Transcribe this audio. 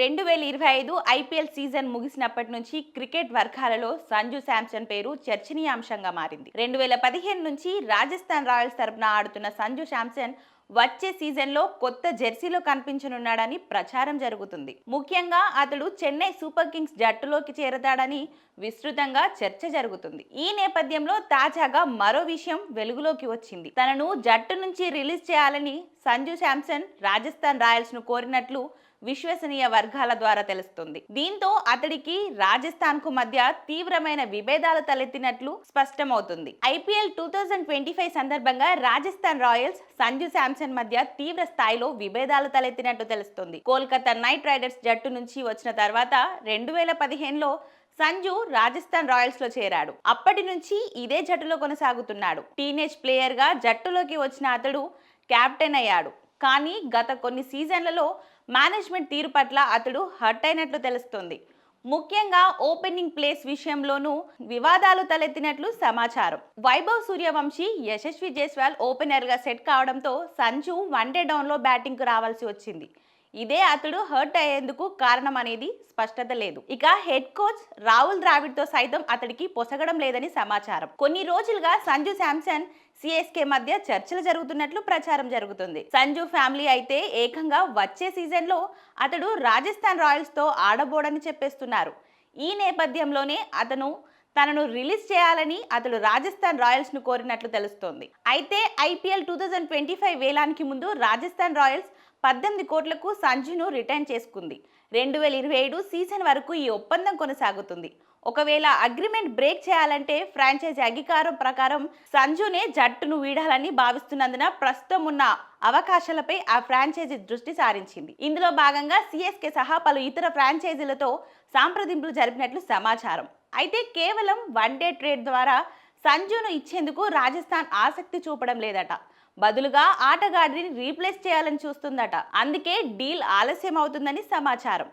రెండు వేల ఇరవై ఐదు ఐపీఎల్ సీజన్ ముగిసినప్పటి నుంచి క్రికెట్ వర్గాలలో సంజు శాంసన్ పేరు చర్చనీయాంశంగా మారింది. రెండు వేల పదిహేను నుంచి రాజస్థాన్ రాయల్స్ తరపున ఆడుతున్న సంజు శాంసన్ వచ్చే సీజన్లో కొత్త జెర్సీలో కనిపించనున్నాడని ప్రచారం జరుగుతుంది. ముఖ్యంగా అతడు చెన్నై సూపర్ కింగ్స్ జట్టులోకి చేరతాడని విస్తృతంగా చర్చ జరుగుతుంది. ఈ నేపథ్యంలో తాజాగా మరో విషయం వెలుగులోకి వచ్చింది. తనను జట్టు నుంచి రిలీజ్ చేయాలని సంజు శాంసన్ రాజస్థాన్ రాయల్స్ను కోరినట్లు విశ్వసనీయ వర్గాల ద్వారా తెలుస్తుంది. దీంతో అతడికి రాజస్థాన్కు మధ్య తీవ్రమైన విభేదాలు తలెత్తినట్లు స్పష్టమవుతుంది. IPL two thousand twenty five సందర్భంగా రాజస్థాన్ రాయల్స్ సంజు శాంసన్ మధ్య తీవ్ర స్థాయిలో విభేదాలు తలెత్తినట్టు తెలుస్తుంది. కోల్కతా నైట్ రైడర్స్ జట్టు నుంచి వచ్చిన తర్వాత రెండు వేల పదిహేనులో సంజు రాజస్థాన్ రాయల్స్లో చేరాడు. అప్పటి నుంచి ఇదే జట్టులో కొనసాగుతున్నాడు. టీనేజ్ ప్లేయర్గా జట్టులోకి వచ్చిన అతడు కెప్టెన్ అయ్యాడు. కానీ గత కొన్ని సీజన్లలో మేనేజ్మెంట్ తీరు పట్ల అతడు హర్ట్ అయినట్లు తెలుస్తుంది. ముఖ్యంగా ఓపెనింగ్ ప్లేస్ విషయంలోనూ వివాదాలు తలెత్తినట్లు సమాచారం. వైభవ్ సూర్యవంశీ యశస్వి జైస్వాల్ ఓపెనర్గా సెట్ కావడంతో సంజు వన్డే డౌన్లో బ్యాటింగ్కు రావాల్సి వచ్చింది. ఇదే అతడు హర్ట్ అయ్యేందుకు కారణం అనేది స్పష్టత లేదు. ఇక హెడ్ కోచ్ రాహుల్ ద్రావిడ్తో సైతం అతడికి పొసగడం లేదని సమాచారం. కొన్ని రోజులుగా సంజు శాంసన్ సిఎస్కే మధ్య చర్చలు జరుగుతున్నట్లు ప్రచారం జరుగుతుంది. సంజు ఫ్యామిలీ అయితే ఏకంగా వచ్చే సీజన్లో అతడు రాజస్థాన్ రాయల్స్తో ఆడబోడని చెప్పేస్తున్నారు. ఈ నేపథ్యంలోనే అతను తనను రిలీజ్ చేయాలని అతడు రాజస్థాన్ రాయల్స్ను కోరినట్లు తెలుస్తోంది. అయితే IPL two thousand twenty five వేలానికి ముందు రాజస్థాన్ రాయల్స్ పద్దెనిమిది కోట్లకు సంజును రిటర్న్ చేసుకుంది. రెండు వేల ఇరవై ఏడు సీజన్ వరకు ఈ ఒప్పందం కొనసాగుతుంది. ఒకవేళ అగ్రిమెంట్ బ్రేక్ చేయాలంటే ఫ్రాంచైజీ అంగీకారం ప్రకారం సంజునే జట్టును వీడాలని భావిస్తున్నందున ప్రస్తుతం ఉన్న అవకాశాలపై ఆ ఫ్రాంచైజీ దృష్టి సారించింది. ఇందులో భాగంగా సిఎస్కే సహా పలు ఇతర ఫ్రాంచైజీలతో సాంప్రదింపులు జరిపినట్లు సమాచారం. అయితే కేవలం వన్ డే ట్రేడ్ ద్వారా సంజును ఇచ్చేందుకు రాజస్థాన్ ఆసక్తి చూపడం లేదట. బదులుగా ఆటగాడిని రీప్లేస్ చేయాలని చూస్తుందట. అందుకే డీల్ ఆలస్యం అవుతుందని సమాచారం.